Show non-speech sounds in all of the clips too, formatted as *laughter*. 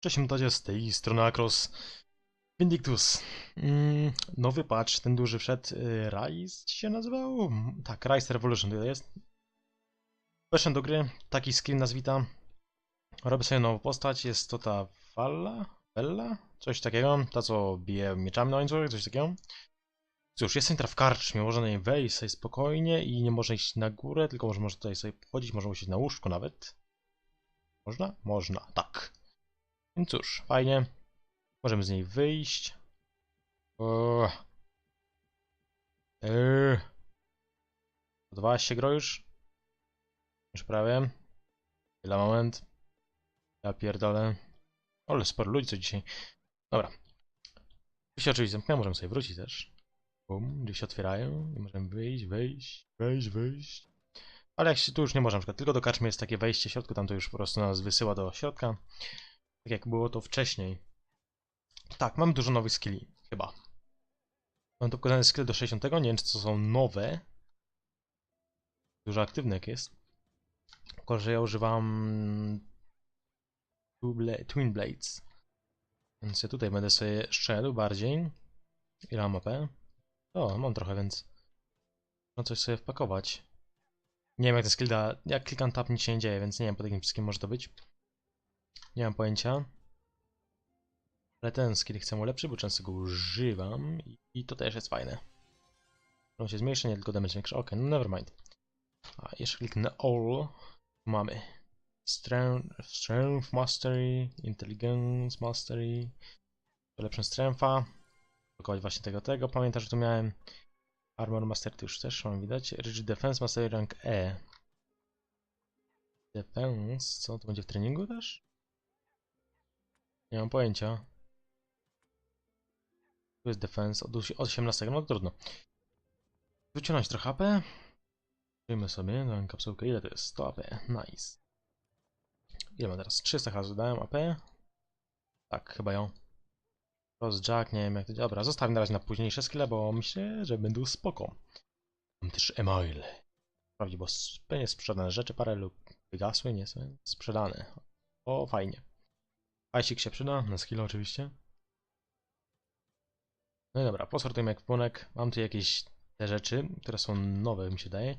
Cześć mutacie z tej strony Akros Vindictus. Mm, nowy patch, ten duży wszedł. y, Rise się nazywał? Tak, Rise Revolution tutaj jest. Weszłem do gry, taki screen nas wita. Robię sobie nową postać, jest to ta Valla? Bella? Coś takiego, ta co bije mieczami na łańcuch, coś takiego. Cóż, jestem teraz w karczmie, można na niej wejść sobie spokojnie i nie można iść na górę, tylko może, może tutaj sobie pochodzić, można usiąść na łóżku nawet. Można? Można, tak. Więc cóż, fajnie. Możemy z niej wyjść. O. Eee. Podobałaś się gro już? Już prawie. Chwila, moment. Ja pierdolę. Ale sporo ludzi co dzisiaj. Dobra. Drzwi się oczywiście zamknęły, możemy sobie wrócić też. Bum, drzwi się otwierają i możemy wyjść, wyjść, wejść, wyjść. Ale jak się tu już nie można, na przykład tylko do karczmy jest takie wejście w środku, tam to już po prostu nas wysyła do środka. Tak jak było to wcześniej. Tak, mam dużo nowych skilli, chyba. Mam tu pokazane skill do 60, nie wiem czy to są nowe. Dużo aktywnych jest. Tylko, że ja używam Twin Blades. Więc ja tutaj będę sobie szedł bardziej. Ile mam AP? O, mam trochę, więc można coś sobie wpakować. Nie wiem jak ten skill da, jak klikam tab nic się nie dzieje, więc nie wiem po takim wszystkim może to być. Nie mam pojęcia. Ale ten skill chcę ulepszyć, bo często go używam i, to też jest fajne. On się zmniejsza, nie tylko damage większy. Ok, no never mind. A jeszcze kliknę all. Mamy strength, strength mastery, intelligence mastery. Lepszą strengtha. Blokować właśnie tego, tego. Pamiętasz, że tu miałem armor master, tu już też mam widać. Rigid defense mastery rank E. Defense, co? To będzie w treningu też? Nie mam pojęcia. Tu jest defense od osi- od 18, no trudno. Wyciągnąć trochę AP. Przyjmy sobie na kapsułkę. Ile to jest? 100 AP. Nice. Ile ma teraz? 300 razy dałem AP. Tak, chyba ją. Cross Jack, nie wiem jak to działa. Dobra, zostawię na razie na późniejsze skille, bo myślę, że będą spoko. Mam też email. Sprawdzi, bo pewnie sprzedane rzeczy parę lub wygasły, nie są sprzedane. O, fajnie. Hajsik się przyda, na skill oczywiście. No i dobra, posortujmy ekwipunek. Mam tu jakieś te rzeczy, które są nowe, mi się daje.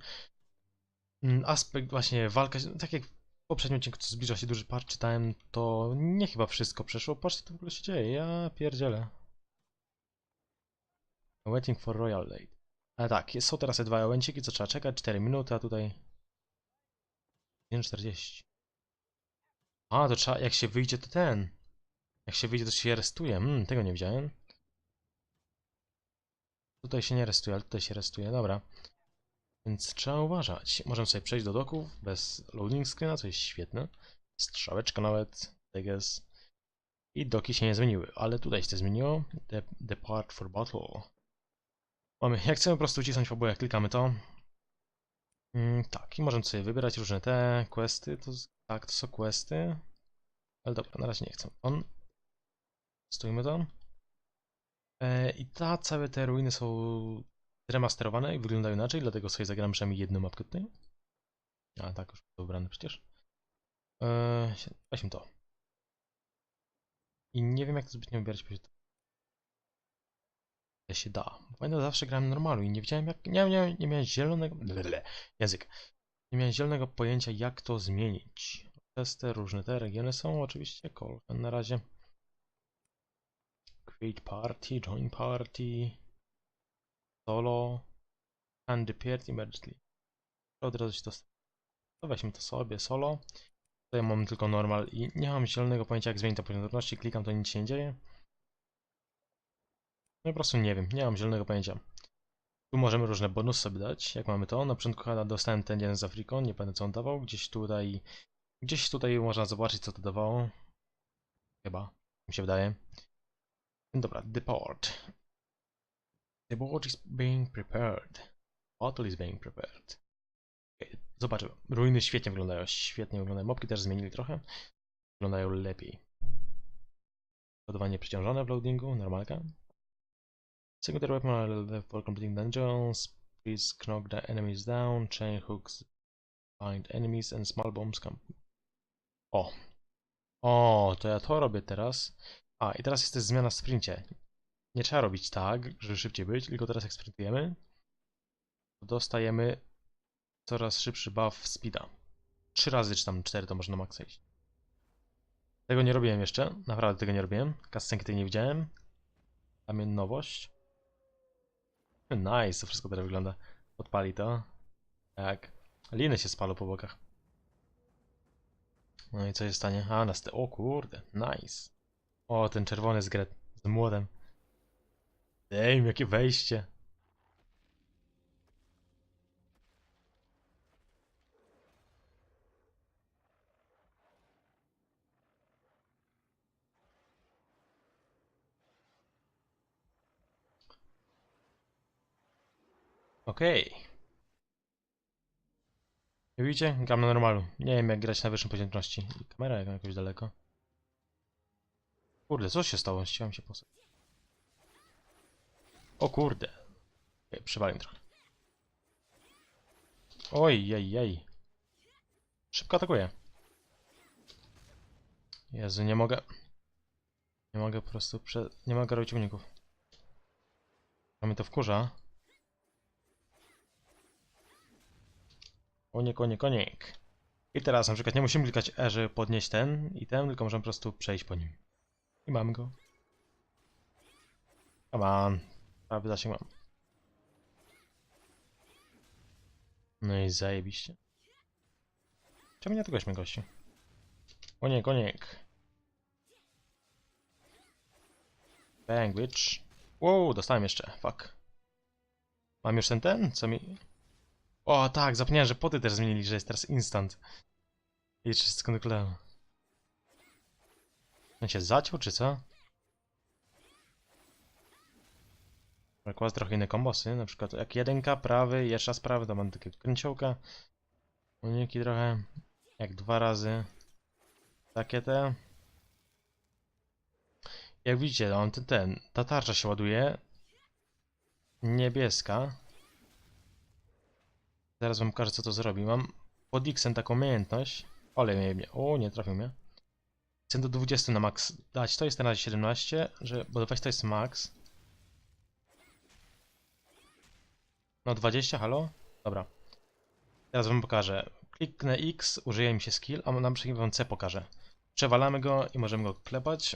Mm, Aspekt właśnie walka, tak jak w poprzednim odcinku, co zbliża się duży patch, czytałem, to nie chyba wszystko przeszło. Patrzcie, co w ogóle się dzieje, ja pierdzielę. Waiting for Royal Late. Ale tak, są teraz te dwa evenciki, co trzeba czekać, 4 minuty, a tutaj... 1,40. A, to trzeba, jak się wyjdzie, to ten. Jak się wyjdzie, to się restuje. Hmm, tego nie widziałem. Tutaj się nie restuje, ale tutaj się restuje, dobra. Więc trzeba uważać. Możemy sobie przejść do doków bez loading screena, co jest świetne. Strzałeczka nawet, guess. I doki się nie zmieniły, ale tutaj się zmieniło. De depart for battle. Mamy, jak chcemy po prostu ucisnąć fabułę, klikamy to. Mm, tak, i możemy sobie wybierać różne te questy. To, tak, to są questy. Ale dobra, na razie nie chcę. On. Stójmy tam. E, I ta, całe te ruiny są remasterowane i wyglądają inaczej, dlatego sobie zagram przynajmniej jedną mapkę tutaj. A tak, już to ubrane przecież. Eee, weźmy to. I nie wiem jak to zbytnio wybierać, bo się to się da. Pamiętam, zawsze grałem normalu i nie wiedziałem jak, nie, nie, nie miałem zielonego, Blele, język. Nie miałem zielonego pojęcia jak to zmienić. Testy, różne te regiony są oczywiście, Colgan na razie. Create party, join party, solo, and appeared immediately. Od razu się to... To weźmy to sobie, solo. Tutaj mam tylko normal i nie mam zielonego pojęcia jak zmienić to poziom trudności, klikam to nic się nie dzieje. No po prostu nie wiem, nie mam zielonego pojęcia. Tu możemy różne bonusy sobie dać, jak mamy to. Na początku chyba dostałem ten jeden z Afriką, nie pamiętam co on dawał. Gdzieś tutaj, gdzieś tutaj można zobaczyć co to dawało. Chyba, mi się wydaje. Dobra, deport. The board is being prepared. Battle is being prepared. Okay, zobaczymy. Ruiny świetnie wyglądają, świetnie wyglądają. Mopki też zmienili trochę. Wyglądają lepiej. Ładowanie przeciążone w loadingu, normalka. Secondary weapon for completing dungeons. Please knock the enemies down. Chain hooks bind enemies and small bombs come. O! O, to ja to robię teraz. A, i teraz jest zmiana w sprincie. Nie trzeba robić tak, żeby szybciej być, tylko teraz jak sprintujemy, dostajemy coraz szybszy buff speeda. Trzy razy czy tam cztery to można na maksa iść. Tego nie robiłem jeszcze, naprawdę tego nie robiłem. Kascenki tej nie widziałem. Tam jest nowość. Nice, to wszystko teraz wygląda. Odpali to. Tak. Liny się spalą po bokach. No i co się stanie? A, na ste... O kurde, nice. O, ten czerwony z z młodem. Ej, jakie wejście. Okej. Jak widzicie? Gram na normalu. Nie wiem jak grać na wyższym poziomie trudności. Kamera jak jakoś daleko. Kurde, co się stało? Chciałem się posłuchać. O kurde. Okay, przywalił trochę. Oj, jej, jej. Szybko atakuje. Jezu, nie mogę. Nie mogę po prostu prze... Nie mogę robić uników. A mnie to wkurza. Konik, konik, konik. I teraz na przykład nie musimy klikać E, żeby podnieść ten item, tylko możemy po prostu przejść po nim. I mamy go. Come on. Prawy zasięg mam. No i zajebiście. Czemu nie tego gości? Konik, konik. Bang, bitch. Wow, dostałem jeszcze. Fuck. Mam już ten ten? Co mi... O tak, zapomniałem, że poty też zmienili, że jest teraz instant. I 3 sekundy kolejne. On się zaciął, czy co? Kład trochę inne kombosy, na przykład jak jedynka, prawy, jeszcze raz prawy, to mam takie kręciołka. Uniki trochę, jak dwa razy. Takie te. Jak widzicie, on ten, ten, ta tarcza się ładuje. Niebieska. Zaraz wam pokażę co to zrobi. Mam pod X-em taką umiejętność. Ole mnie, mnie. O, nie trafił mnie. Chcę do 20 na max dać. To jest na razie 17, że, 20 to jest max. No 20, halo? Dobra. Teraz wam pokażę. Kliknę X, użyje mi się skill, a na przykład wam C pokażę. Przewalamy go i możemy go klepać.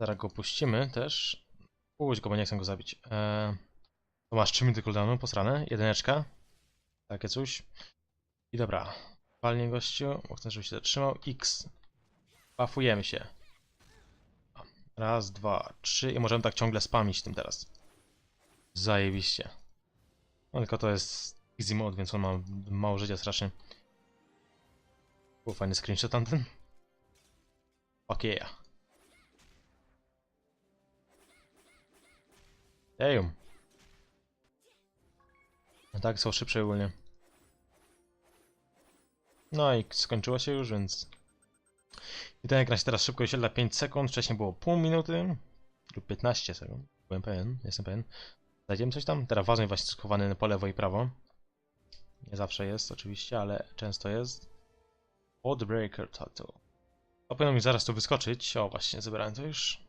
Zaraz go puścimy też. Puść go, bo nie chcę go zabić. Eee, to masz 3 minuty cooldownu, posrane. Jedyneczka. Takie coś. I dobra. Palnie gościu, bo chcę, żeby się zatrzymał. X. Buffujemy się. Raz, dwa, trzy i możemy tak ciągle spamić tym teraz. Zajebiście. No tylko to jest easy mode, więc on ma mało życia strasznie. Był fajny screenshot tamten. Fuck yeah. Damn. Tak, są szybsze ogólnie. No i skończyło się już, więc... I ten ekran się teraz szybko wyświetla 5 sekund, wcześniej było pół minuty lub 15 sekund. Byłem pewien, jestem pewien. Znajdziemy coś tam? Teraz wazon właśnie schowany po lewo i prawo. Nie zawsze jest oczywiście, ale często jest. Podbreaker Tattoo. To powinno mi zaraz tu wyskoczyć. O, właśnie, zebrałem to już.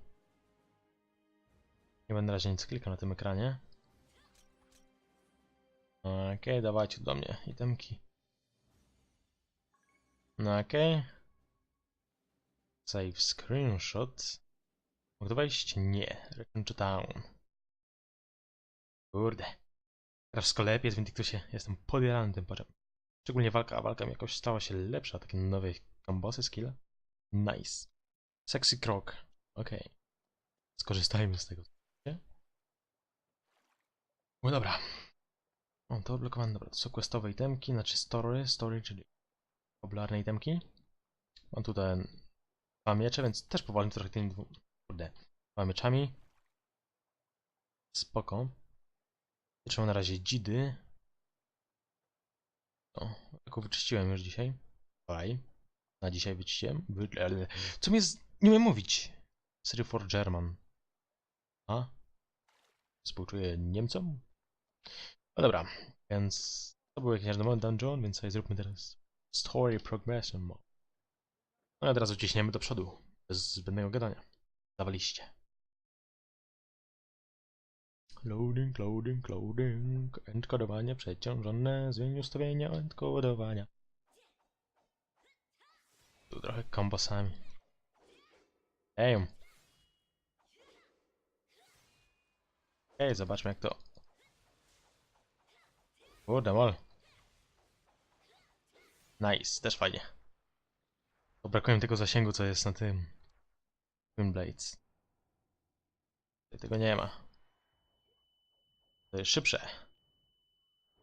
Nie będę na razie nic klikał na tym ekranie. Okej, okay, dawajcie do mnie itemki. No okej. Okay. Save screenshot. Mogę wejść? Nie. Return to town. Kurde. Teraz wszystko lepiej jest w. Jestem podjarany tym poziomem. Szczególnie walka, a walka mi jakoś stała się lepsza. Takie nowe kombosy, skille. Nice. Sexy krok. Okej. Okay. Skorzystajmy z tego. No dobra. O, to odblokowane. Dobra, to są questowe itemki, znaczy story, story, czyli popularne itemki. Mam tutaj dwa miecze, więc też powolę trochę tymi. Kurde. Dwa mieczami. Spoko. Trzeba na razie dzidy. O, taką wyczyściłem już dzisiaj. Faj. Na dzisiaj wyczyściłem. Co mnie z... Nie umiem mówić. Sery for German. A? Współczuję Niemcom? No dobra, więc to był jakiś moment dungeon, więc sobie zróbmy teraz story progression mode. No i od razu ciśniemy do przodu. Bez zbędnego gadania. Dawaliście. Loading, loading, loading. Enkodowanie przeciążone. Zmień ustawienia enkodowania. Tu trochę kombosami. Ej. Ej, zobaczmy jak to. Kurde, mol. Nice, też fajnie. To brakuje mi tego zasięgu, co jest na tym. Twin Blades. Tutaj tego nie ma. To jest szybsze.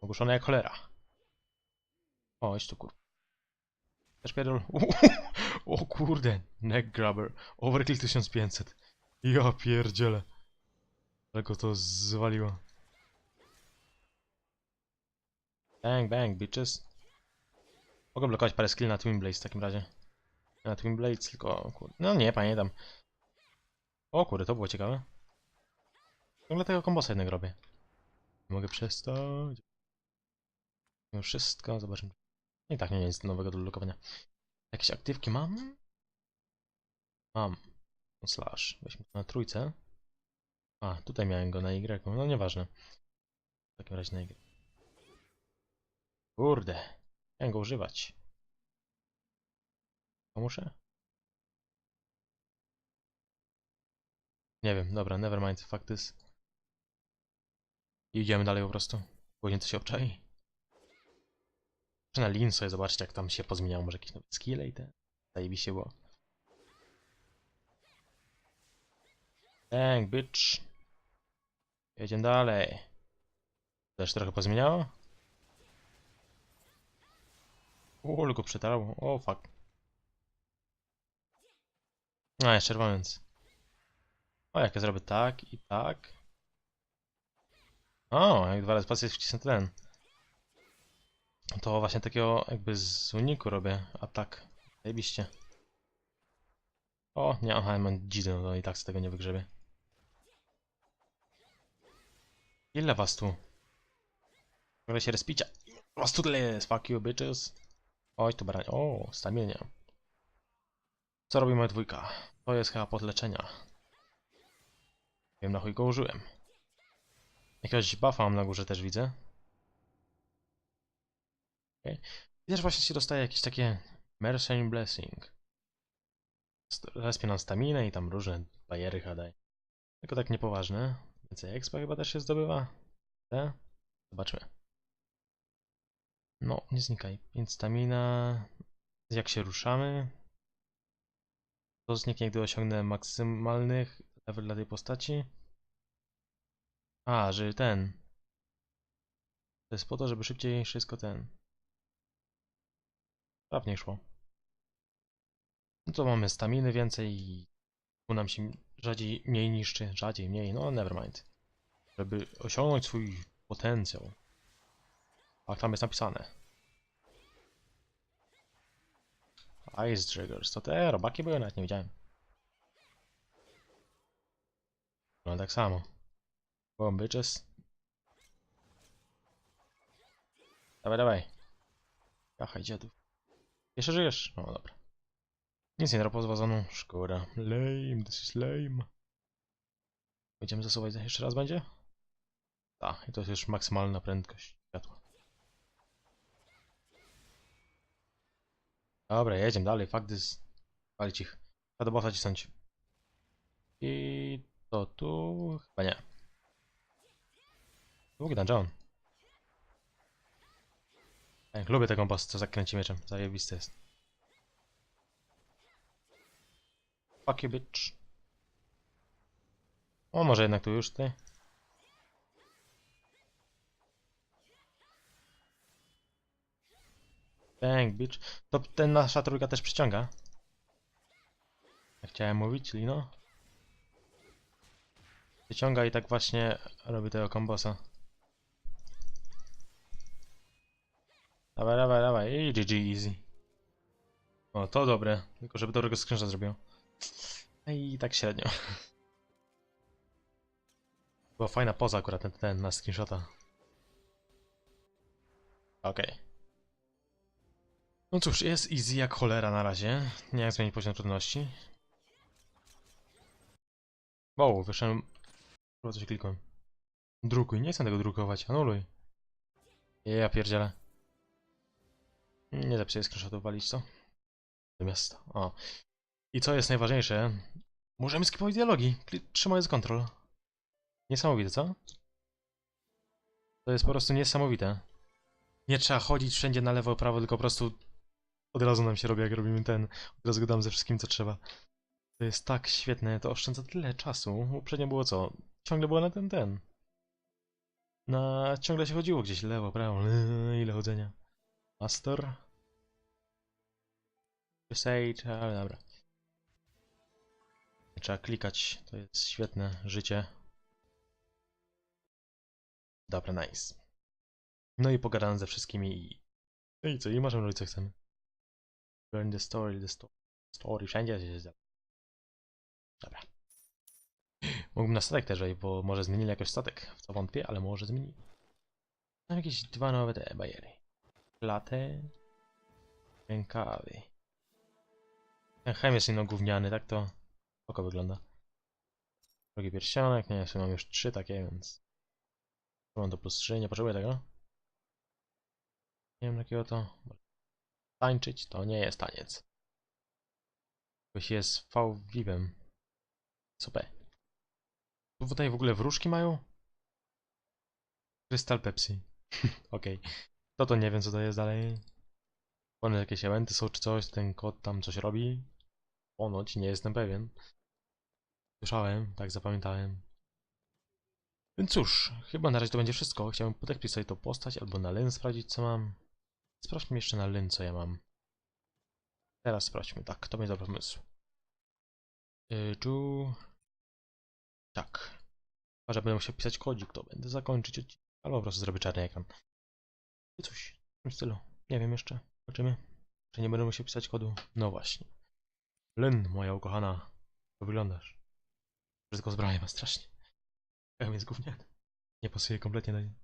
Ogłuszone jak cholera. O, idź tu kur... Też pierdol. *laughs* O kurde, neck grabber. Overkill 1500. Ja pierdzielę. Go to zwaliło. Bang, bang, bitches. Mogę blokować parę skill na Twin Blades w takim razie. Na Twin Blades, tylko... No nie, pamiętam. O kurde, to było ciekawe. Ciągle tego kombosa jednego robię. Nie mogę przestać. Już wszystko, zobaczymy. I tak nie jest nowego do blokowania. Jakieś aktywki mam? Mam. Slash. Weźmy to na trójce. A, tutaj miałem go na Y. No nieważne. W takim razie na Y. Kurde. Chciałem go używać. To muszę? Nie wiem, dobra, nevermind, fakt jest. I idziemy dalej po prostu. Później to się obczai. Czy na Lin sobie zobaczcie jak tam się pozmieniało, może jakieś nowe skille i te. Zajebiście było. Dang, bitch. Jedziemy dalej. Też trochę pozmieniało? Ale go przetarało. O, fuck. A, jeszcze czerwoniec. O, jak ja zrobię tak i tak. O, jak dwa razy spację wcisnę ten. To właśnie takiego jakby z uniku robię atak. Zajebiście. O, nie, aha, mam dzidę, no i tak z tego nie wygrzebie. Ile was tu? Mogę się respicia. Was tu tyle jest, fuck you bitches. Oj, tu barań. O, stamienie. Co robi moja dwójka? To jest chyba pod leczenia. Wiem na chuj go użyłem. Jakiegoś buffa mam na górze też widzę. Okay. Też właśnie się dostaje jakieś takie Mercy Blessing. Respie nam staminę i tam różne bajery HD. Tylko tak niepoważne. Więcej expa chyba też się zdobywa. Te? Zobaczmy. No, nie znikaj. Więc stamina. Jak się ruszamy. To zniknie, gdy osiągnę maksymalnych level dla tej postaci. A, że ten. To jest po to, żeby szybciej wszystko ten. Sprawniej szło. No to mamy staminy więcej i tu nam się rzadziej mniej niszczy. Rzadziej, mniej, no nevermind. Żeby osiągnąć swój potencjał. Tak tam jest napisane. Ice Triggers, to te robaki były, nawet nie widziałem. No tak samo. Boom, bitches. Dawaj, dawaj. Jachaj. Jeszcze żyjesz? No dobra. Nic nie dropo z wazonu. Szkoda. Lame, this is lame. Będziemy zasuwać jeszcze raz będzie? Tak, i to jest już maksymalna prędkość Dobra, jedziemy dalej. Fuck this. Palić ich. Trzeba do bossa cisnąć. I to tu... Chyba nie. Długi dungeon. Tak, lubię tego bossa, co zakręci mieczem. Zajebiste jest. Fuck you, bitch. O, może jednak tu już ty. Bang, bitch. To ten nasza trójka też przyciąga. Jak chciałem mówić, Lino. Wyciąga i tak właśnie robi tego kombosa. Dawaj, dawaj, dawaj. I GG easy. O, to dobre. Tylko żeby dobrego skrzynka zrobił. I tak średnio. Była fajna poza akurat ten, ten na screenshota. Okej. Okay. No cóż, jest easy jak cholera na razie. Nie jak zmienić poziom trudności. Wow, wyszedłem... Chyba coś klikłem. Drukuj, nie chcę tego drukować, anuluj. Ja pierdzielę. Nie zepsuję screenshotów walić, co? Do miasta. O. I co jest najważniejsze? Możemy skipować dialogi. Trzymając kontrol. Niesamowite, co? To jest po prostu niesamowite. Nie trzeba chodzić wszędzie na lewo, prawo, tylko po prostu od razu nam się robi, jak robimy ten. Od razu gadamy ze wszystkim, co trzeba. To jest tak świetne, to oszczędza tyle czasu. Uprzednio było co? Ciągle było na ten, ten. Na... ciągle się chodziło gdzieś lewo, prawo, ile chodzenia. Master. Sage, ale dobra. Trzeba klikać, to jest świetne życie. Dobra, nice. No i pogadałem ze wszystkimi i... No i co, i możemy robić co chcemy. Learn the story, the story, story, wszędzie się zda. Dobra. Mógłbym na statek też bo może zmienili jakoś statek, w co wątpię, ale może zmienili. Mam jakieś dwa nowe te bariery. Latę. Rękawy. Ten chem jest inno gówniany, tak to oko wygląda. Drugi pierścionek, nie, w sumie mam już trzy takie, więc... Mam to plus 3, nie potrzebuję tego. Nie wiem jakiego to... Tańczyć to nie jest taniec. Ktoś jest V-Vivem. Super. Tu tutaj w ogóle wróżki mają? Krystal Pepsi. *laughs* Okej. To to nie wiem co to jest dalej. One jakieś eventy są czy coś, ten kot tam coś robi. Ponoć, nie jestem pewien. Słyszałem, tak zapamiętałem. Więc cóż, chyba na razie to będzie wszystko. Chciałem podekpić sobie tą postać albo na lyn sprawdzić co mam. Sprawdźmy jeszcze na lyn co ja mam. Teraz sprawdźmy, tak, to będzie dobry pomysł. Yy, tu... Tak. Chyba, że będę musiał pisać kodzik, to będę zakończyć odcinek. Albo po prostu zrobię czarny ekran. I coś w tym stylu. Nie wiem jeszcze. Zobaczymy. Czy nie będę musiał pisać kodu? No właśnie. Lyn, moja ukochana. Jak wyglądasz? Wszystko zbranie ma strasznie. Hełm jest gówniany. Nie pasuje kompletnie do niej.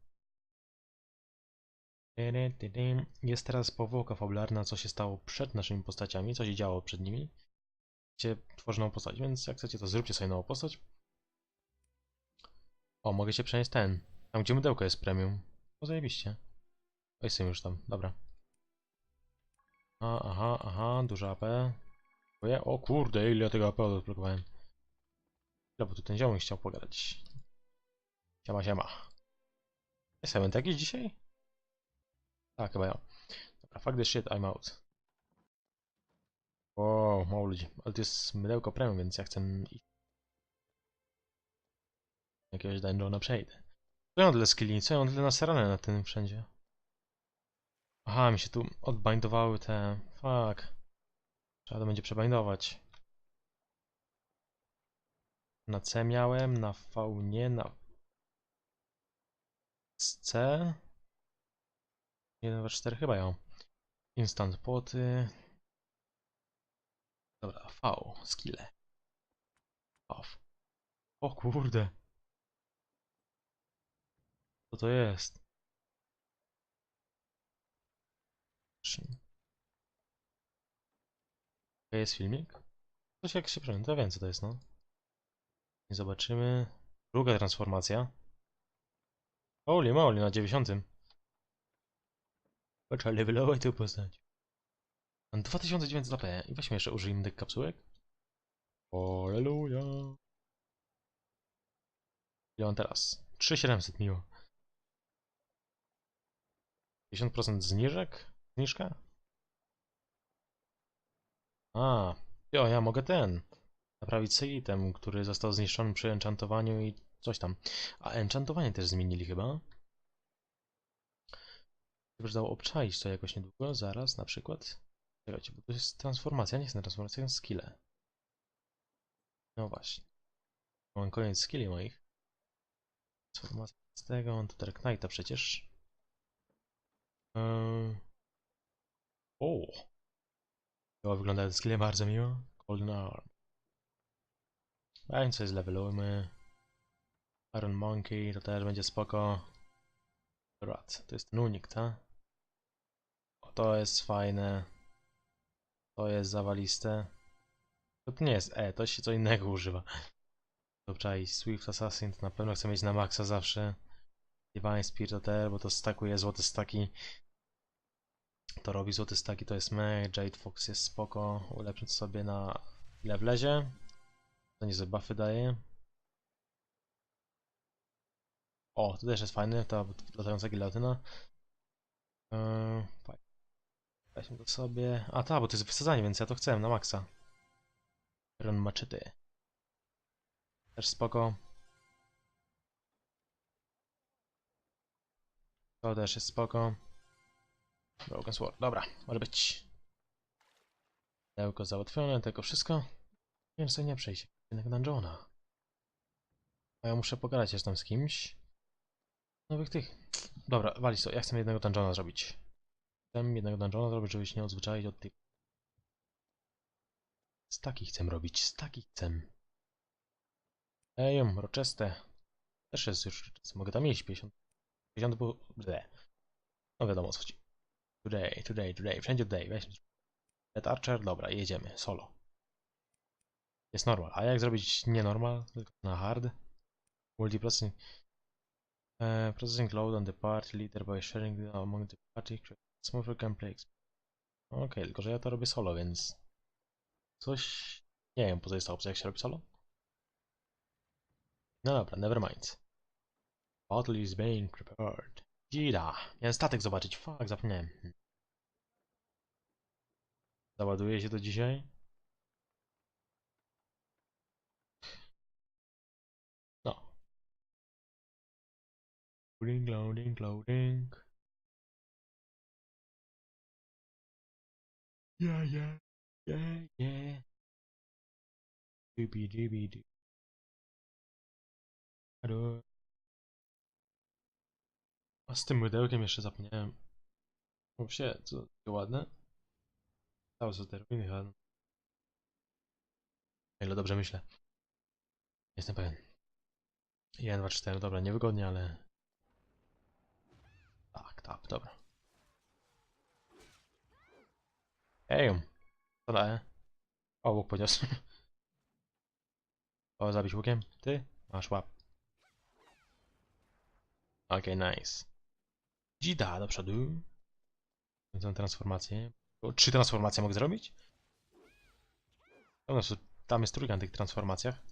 Jest teraz powłoka fabularna, co się stało przed naszymi postaciami, co się działo przed nimi. Chcecie tworzyć nową postać, więc jak chcecie to zróbcie sobie nową postać. O, mogę się przenieść ten. Tam gdzie mydełko jest premium. O, zajebiście. O, jestem już tam, dobra. A, aha, aha, duża AP. O kurde, ile ja tego AP odblokowałem. Ile, bo tu ten ziomek chciał pogadać. Siema, siema. Jest event jakiś dzisiaj? Tak, chyba ja. Dobra, fuck this shit, I'm out. Wow, mało ludzi. Ale to jest mydełko premium, więc ja chcę iść. Jakiegoś dungeona przejdę. Co ja mam tyle skilli? Co ja mam tyle nasrane na tym wszędzie? Aha, mi się tu odbindowały te... Fuck. Trzeba to będzie przebindować. Na C miałem, na V nie, na C. 1, 2, 4 chyba ją. Instant poty. Dobra, V, skille. Off. O kurde. Co to jest? To jest filmik? Coś jak się przemyśle, to wiem co to jest, no. I zobaczymy. Druga transformacja. Holy moly, na 90. Trzeba levelować tę postać. Mam 2900 AP i weźmy jeszcze użyjmy tych kapsułek. Alleluja. Ile mam teraz? 3700 miło. 50% zniżek? Zniżka? A, jo, ja mogę ten. Naprawić sobie item, który został zniszczony przy enchantowaniu i coś tam. A enchantowanie też zmienili chyba. Chyba, dało obczaić to jakoś niedługo, zaraz na przykład. Czekajcie, bo to jest transformacja, nie jest transformacja, to skille. No właśnie. Mam koniec skilli moich. Transformacja z tego, on to Dark Knighta przecież. Yy... O! To wygląda skille bardzo miło. Golden Arm. Więc coś zlevelujmy. Iron Monkey, to też będzie spoko. Rat, to jest ten unik, tak? To jest fajne. To jest zawaliste. To, nie jest E, to się co innego używa. Dobrze, i Swift Assassin to na pewno chcę mieć na maksa zawsze. Divine Spirit OTR, bo to stakuje złote staki. To robi złote staki, to jest mech. Jade Fox jest spoko. Ulepszyć sobie na ile wlezie. To niezłe buffy daje. O, to też jest fajne, ta latająca gilotyna. Yy, fajnie. Weźmy to sobie. A ta, bo to jest wysadzanie, więc ja to chcę na maksa. Ron Machete. Też spoko. To też jest spoko. Broken Sword, dobra, może być. Pudełko załatwione, tylko wszystko. Sobie nie przejść. Jednak dungeona. A ja muszę pogadać jeszcze tam z kimś. Nowych tych. Dobra, walić. Ja chcę jednego dungeona zrobić. Chcę jednego dungeona zrobić, żeby się nie odzwyczaić od tych. Staki chcę robić, staki chcę. Ej, Rochester. Też jest już. Mogę tam iść 50. 50 było... Ble. No wiadomo co chodzi. Today, today, today. Wszędzie today. Weźmy. Red Archer, dobra, jedziemy. Solo. Jest normal. A jak zrobić nie normal? Tylko na hard? Multiprocessing. Uh, processing load on the party leader by sharing among the party. Smoother gameplay. Okej, tylko że ja to robię solo, więc... Coś... Nie wiem, poza jest ta opcja, jak się robi solo. No dobra, never mind. Bottle is being prepared. Dzida! Miałem statek zobaczyć, fuck, zapomniałem. Załaduje się to dzisiaj? No. Loading, loading, loading. Yeah, yeah, yeah, yeah. Doobie doobie doo. Halo. A z tym mydełkiem jeszcze zapomniałem. O się, co takie ładne. Cały co te ruiny. O ile dobrze myślę. Jestem pewien. 1, 2, 4, dobra, niewygodnie, ale... Tak, tak, dobra. Ej, co da E? O, łuk podniosł. *laughs* O, zabić łukiem? Ty? Masz łap. Okej, nice. Dzida do przodu. Tę transformację. O, Trzy transformacje mogę zrobić? Tam jest trójka na tych transformacjach.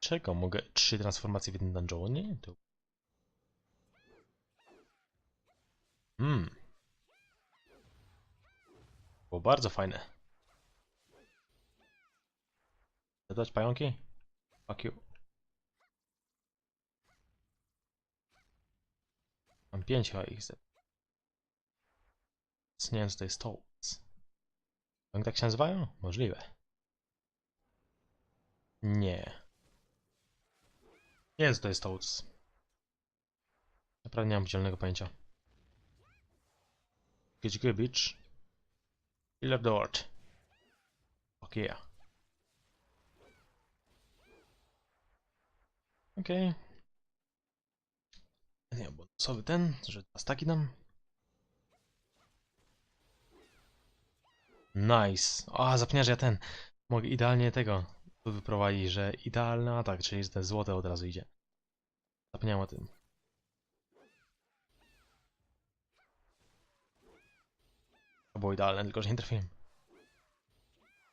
Czego? Mogę trzy transformacje w jednym dungeonie? To... Hmm. Było bardzo fajne. Dodać pająki? Fuck you. Mam pięć chyba ich. Nie wiem, co to jest Toads. Oni tak się nazywają? Możliwe. Nie. Nie wiem, co to jest Toads. Naprawdę nie mam zielonego pojęcia. Dziękuję, bitch. Killer Dort. Ok, yeah. Okej. Okay. Nie, bo sobie ten, że dwa staki dam. Nice. A, zapomniałem, że ja ten. Mogę idealnie tego wyprowadzić, że idealny atak, czyli ten złote od razu idzie. Zapomniałem o tym. To idealne, tylko że nie trafiłem.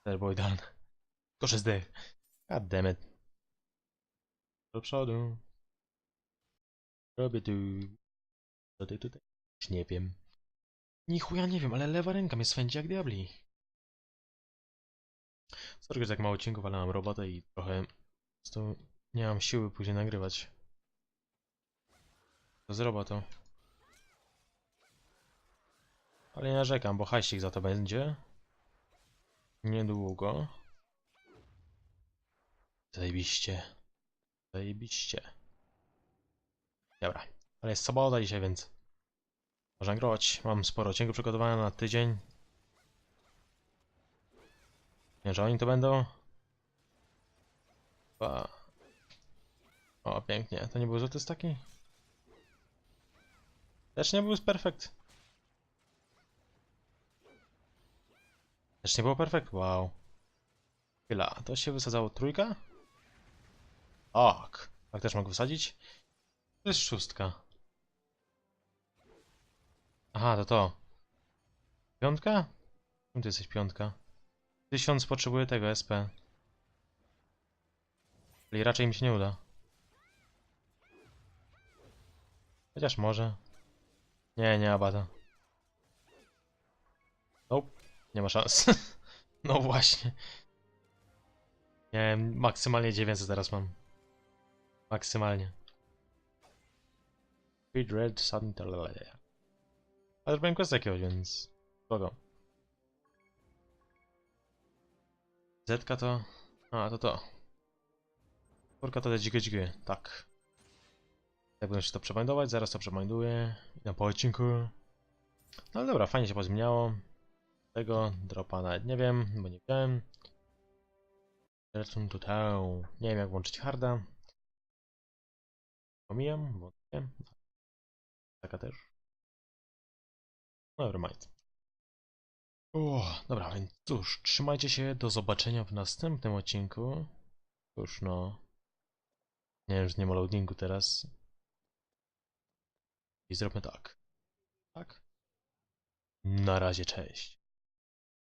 Też było idealne. Że zdech. God damn it. Do przodu. Robię tu. Tutaj, tutaj. Już nie wiem. Ni chuja nie wiem, ale lewa ręka mnie swędzi jak diabli. Sorry, że tak mało odcinków, ale mam robotę i trochę... Po prostu nie mam siły później nagrywać. To z robotą. Ale nie narzekam, bo hajsik za to będzie. Niedługo. Zajebiście. Zajebiście. Dobra, ale jest sobota dzisiaj, więc można grać. Mam sporo odcinków przygotowane na tydzień. Nie, że oni to będą. Ba. O, pięknie. To nie był złoty taki? Też nie był z perfekt. Też nie było perfekt? Wow. Chwila, to się wysadzało trójka? Tak. Tak też mogę wysadzić? To jest szóstka. Aha, to to. Piątka? Czym ty jesteś piątka? Tysiąc potrzebuje tego SP. Czyli raczej mi się nie uda. Chociaż może. Nie, nie abata. Nie ma szans. *laughs* no właśnie. Nie, maksymalnie 900 teraz mam. Maksymalnie. Speed Red Sun. Ale miałem quest jakiegoś, więc... Kogo? Zetka to... A, to to. Czwórka to te dzikie dzikie, tak. Jak będę się to przebajdować, zaraz to przebajduję. Na po odcinku. No ale dobra, fajnie się pozmieniało. Tego dropa nawet nie wiem, bo nie. Return to town. Nie wiem jak włączyć harda. Pomijam, bo nie. Taka też. Nevermind. O, dobra, więc cóż, trzymajcie się, do zobaczenia w następnym odcinku. Już no. Nie wiem, że nie ma loadingu teraz. I zróbmy tak. Tak? Na razie, cześć.